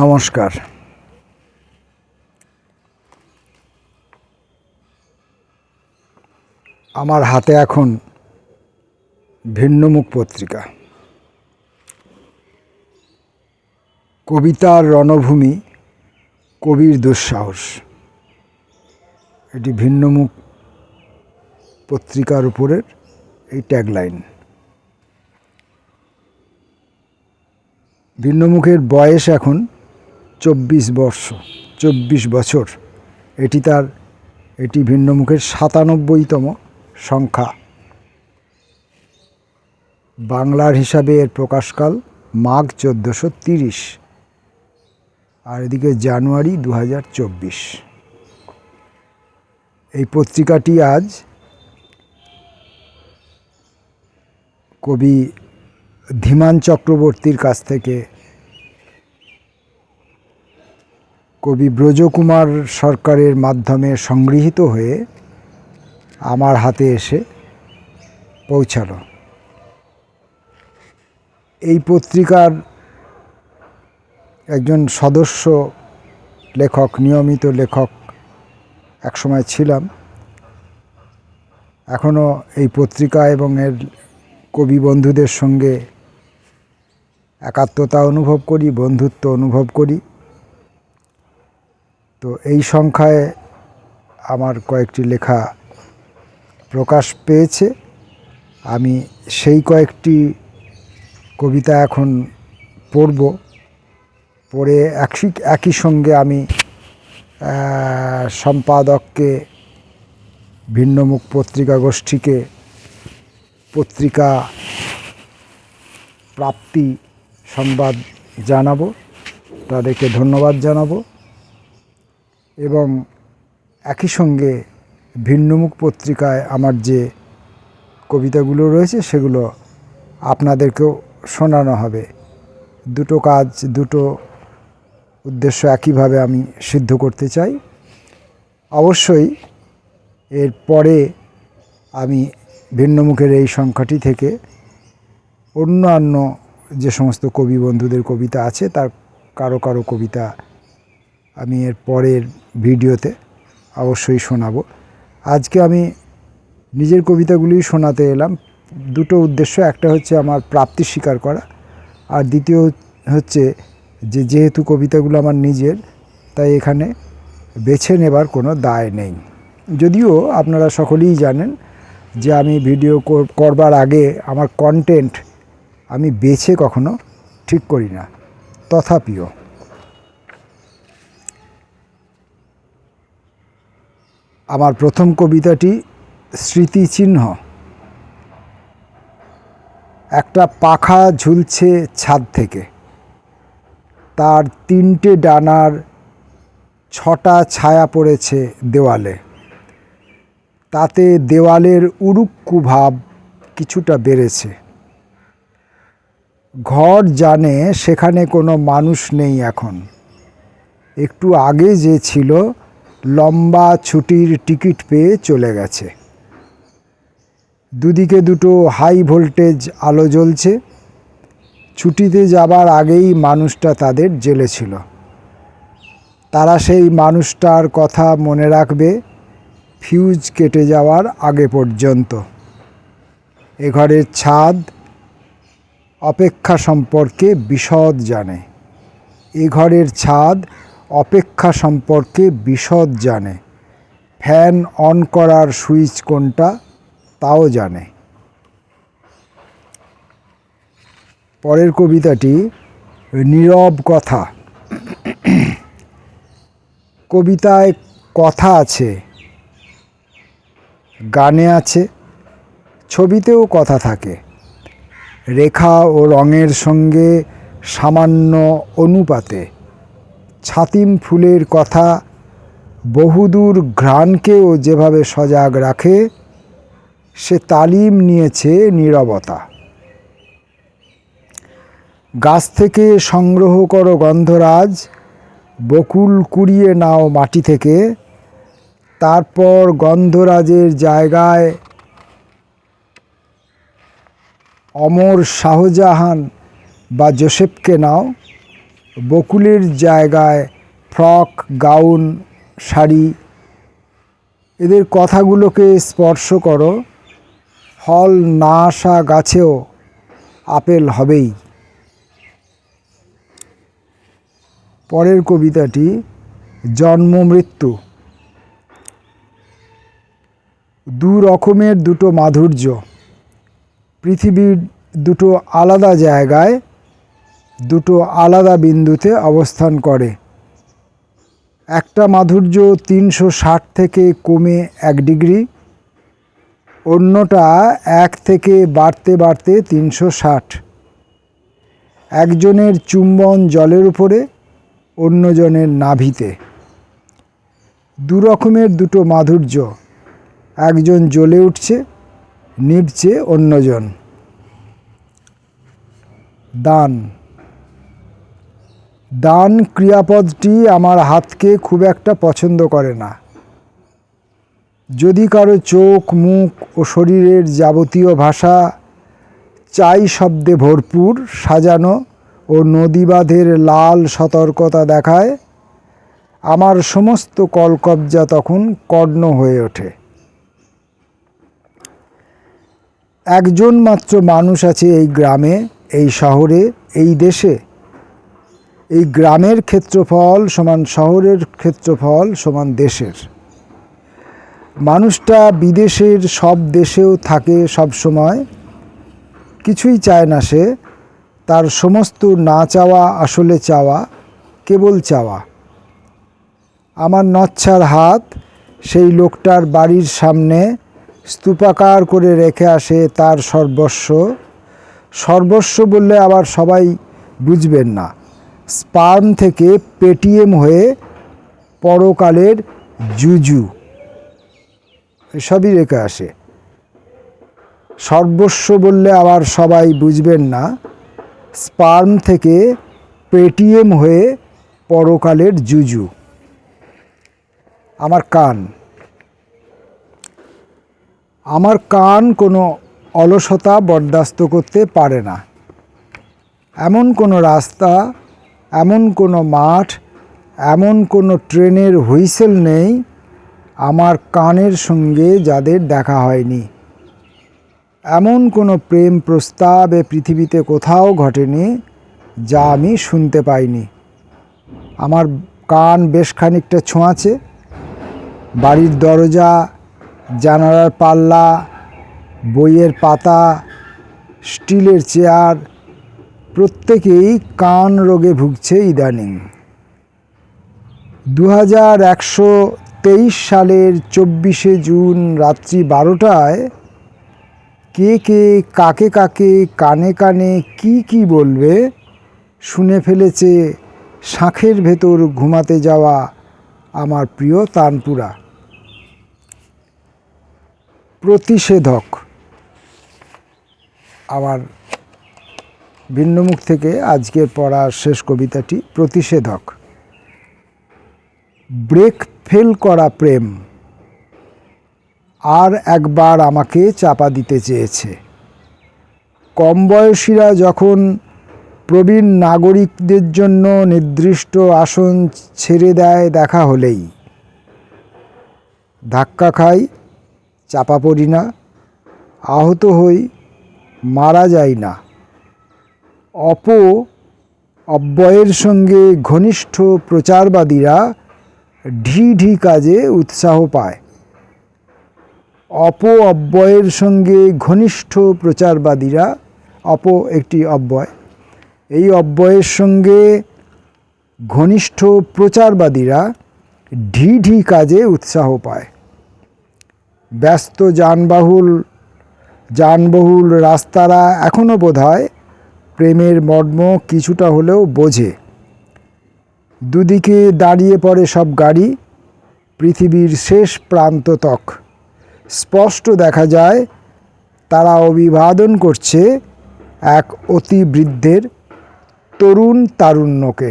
নমস্কার। আমার হাতে এখন ভিন্নমুখ পত্রিকা। কবিতার রণভূমি, কবির দুঃসাহস। এটি ভিন্নমুখ পত্রিকার উপরের এই ট্যাগলাইন ভিন্নমুখের বয়স এখন চব্বিশ বর্ষ, চব্বিশ বছর। এটি তার, এটি ভিন্নমুখের সাতানব্বইতম সংখ্যা। বাংলার হিসাবে এর প্রকাশকাল মাঘ চোদ্দোশো তিরিশ আর এদিকে জানুয়ারি দু হাজার চব্বিশ। এই পত্রিকাটি আজ কবি ধীমান চক্রবর্তীর কাছ থেকে কবি ব্রজকুমার সরকারের মাধ্যমে সংগৃহীত হয়ে আমার হাতে এসে পৌঁছালো। এই পত্রিকার একজন সদস্য লেখক, নিয়মিত লেখক একসময় ছিলাম। এখনও এই পত্রিকা এবং এর কবি বন্ধুদের সঙ্গে একাত্মতা অনুভব করি, বন্ধুত্ব অনুভব করি। তো এই সংখ্যায় আমার কয়েকটি লেখা প্রকাশ পেয়েছে। আমি সেই কয়েকটি কবিতা এখন পড়ব। পড়ে একই একই সঙ্গে আমি সম্পাদককে, ভিন্নমুখ পত্রিকা গোষ্ঠীকে, পত্রিকা প্রাপ্তি সংবাদ জানাব। তাদেরকে ধন্যবাদ জানাব। এবং একই সঙ্গে ভিন্নমুখ পত্রিকায় আমার যে কবিতাগুলো রয়েছে সেগুলো আপনাদেরকেও শোনানো হবে। দুটো কাজ, দুটো উদ্দেশ্য একইভাবে আমি সিদ্ধ করতে চাই। অবশ্যই এর পরে আমি ভিন্নমুখের এই সংখ্যাটি থেকে অন্যান্য যে সমস্ত কবি বন্ধুদের কবিতা আছে, তার কারও কারও কবিতা আমি এর পরের ভিডিওতে অবশ্যই শোনাব। আজকে আমি নিজের কবিতাগুলি শোনাতে এলাম। দুটো উদ্দেশ্য, একটা হচ্ছে আমার প্রাপ্তি স্বীকার করা আর দ্বিতীয় হচ্ছে যে যেহেতু কবিতাগুলো আমার নিজের, তাই এখানে বেছে নেবার কোনো দায় নেই। যদিও আপনারা সকলেই জানেন যে আমি ভিডিও কর- করবার আগে আমার কন্টেন্ট আমি বেছে কখনো ঠিক করি না, তথাপিও। আমার প্রথম কবিতাটি স্মৃতিচিহ্ন। একটা পাখা ঝুলছে ছাদ থেকে। তার তিনটে ডানার ছটা ছায়া পড়েছে দেওয়ালে। তাতে দেওয়ালের উড়ুক্কু ভাব কিছুটা বেড়েছে। ঘর জানে সেখানে কোনো মানুষ নেই এখন। একটু আগে যে ছিল লম্বা ছুটির টিকিট পেয়ে চলে গেছে। দুদিকে দুটো হাই ভোল্টেজ আলো জ্বলছে। ছুটিতে যাবার আগেই মানুষটা তাদের জেলে ছিল। তারা সেই মানুষটার কথা মনে রাখবে, ফিউজ কেটে যাওয়ার আগে পর্যন্ত। এ ঘরের ছাদ অপেক্ষা সম্পর্কে বিশদ জানে। এ ঘরের ছাদ অপেক্ষা সম্পর্কে বিশদ জানে। ফ্যান অন করার সুইচ কোনটা, তাও জানে। পরের কবিতাটি, নীরব কথা। কবিতায় কথা আছে, গানে আছে, ছবিতেও কথা থাকে। রেখা ও রঙের সঙ্গে সামান্য অনুপাতে। ছাতিম ফুলের কথা বহুদূর ঘ্রাণকেও যেভাবে সজাগ রাখে, সে তালিম নিয়েছে নীরবতা। গাছ থেকে সংগ্রহ করো গন্ধরাজ, বকুল কুড়িয়ে নাও মাটি থেকে, তারপর গন্ধরাজের জায়গায় অমর শাহজাহান বা জোসেফকে নাও। বকুলের জায়গায় ফ্রক, গাউন, শাড়ি, এদের কথাগুলোকে স্পর্শ করো। ফল না আসা গাছেও আপেল হবেই। পরের কবিতাটি, জন্ম মৃত্যু। দু রকমের দুটো মাধুর্য। পৃথিবীর দুটো আলাদা জায়গায় দুটো আলাদা বিন্দুতে অবস্থান করে। একটা মাধুর্য তিনশো ষাট থেকে কমে এক ডিগ্রি, অন্যটা এক থেকে বাড়তে বাড়তে তিনশো ষাট। একজনের চুম্বন জলের উপরে, অন্যজনের নাভিতে। দু রকমের দুটো মাধুর্য, একজন জ্বলে উঠছে, নিভছে অন্যজন। দান। দান ক্রিয়াপদটি আমার হাতকে খুব একটা পছন্দ করে না। যদি কারও চোখ, মুখ ও শরীরের যাবতীয় ভাষা, চাই শব্দে ভরপুর, সাজানো ও নদীবাঁধের লাল সতর্কতা দেখায়, আমার সমস্ত কলকবজা তখন কর্ণ হয়ে ওঠে। একজন মাত্র মানুষ আছে এই গ্রামে, এই শহরে, এই দেশে। এই গ্রামের ক্ষেত্রফল সমান শহরের ক্ষেত্রফল সমান দেশের। মানুষটা বিদেশের সব দেশেও থাকে সব সময়। কিছুই চায় না সে। তার সমস্ত না চাওয়া আসলে চাওয়া, কেবল চাওয়া। আমার নচ্ছার হাত সেই লোকটার বাড়ির সামনে স্তূপাকার করে রেখে আসে তার সর্বস্ব। সর্বস্ব বললে আবার সবাই বুঝবেন না। স্পার্ম থেকে পেটিএম হয়ে পরকালের জুজু। এসবই রেখে আসে। সর্বস্ব বললে আবার সবাই বুঝবেন না, স্পার্ম থেকে পেটিএম হয়ে পরকালের জুজু। আমার কান। আমার কান কোনো অলসতা বরদাস্ত করতে পারে না। এমন কোনো রাস্তা এমন কোনো মাঠ, এমন কোনো ট্রেনের হুইসেল নেই আমার কানের সঙ্গে যাদের দেখা হয়নি। এমন কোনো প্রেম প্রস্তাব এ পৃথিবীতে কোথাও ঘটেনি যা আমি শুনতে পাইনি। আমার কান বেশ খানিকটা ছোঁয়াচে। বাড়ির দরজা, জানালার পাল্লা, বইয়ের পাতা, স্টিলের চেয়ার প্রত্যেকেই কান রোগে ভুগছে ইদানিং। দু হাজার একশো তেইশ সালের চব্বিশে জুন রাত্রি বারোটায় কে কে, কাকে কাকে, কানে কানে কি কি বলবে শুনে ফেলেছে শাঁখের ভেতর ঘুমাতে যাওয়া আমার প্রিয় তানপুরা। প্রতিষেধক। আমার ভিন্নমুখ থেকে আজকের পড়ার শেষ কবিতাটি প্রতিষেধক। ব্রেক ফেল করা প্রেম। আর একবার আমাকে চাপা দিতে চেয়েছে। কম বয়সীরা যখন প্রবীণ নাগরিকদের জন্য নির্দিষ্ট আসন ছেড়ে দেয় দেখা হলেই। ধাক্কা খাই, চাপা পড়ি না, আহত হই, মারা যাই না। অপ অব্যয়ের সঙ্গে ঘনিষ্ঠ প্রচারবাদীরা ঢি ঢি কাজে উৎসাহ পায়। অপ অব্যয়ের সঙ্গে ঘনিষ্ঠ প্রচারবাদীরা, অপ একটি অব্যয় এই অব্যয়ের সঙ্গে ঘনিষ্ঠ প্রচারবাদীরা ঢি ঢি কাজে উৎসাহ পায়। ব্যস্ত যানবাহুল, যানবহুল রাস্তারা এখনও বোধ হয় প্রেমের মর্ম কিছুটা হলেও বোঝে। দুদিকে দাঁড়িয়ে পড়ে সব গাড়ি, পৃথিবীর শেষ প্রান্ত তক। স্পষ্ট দেখা যায়, তারা অভিবাদন করছে এক অতি বৃদ্ধের তরুণ তারুণ্যকে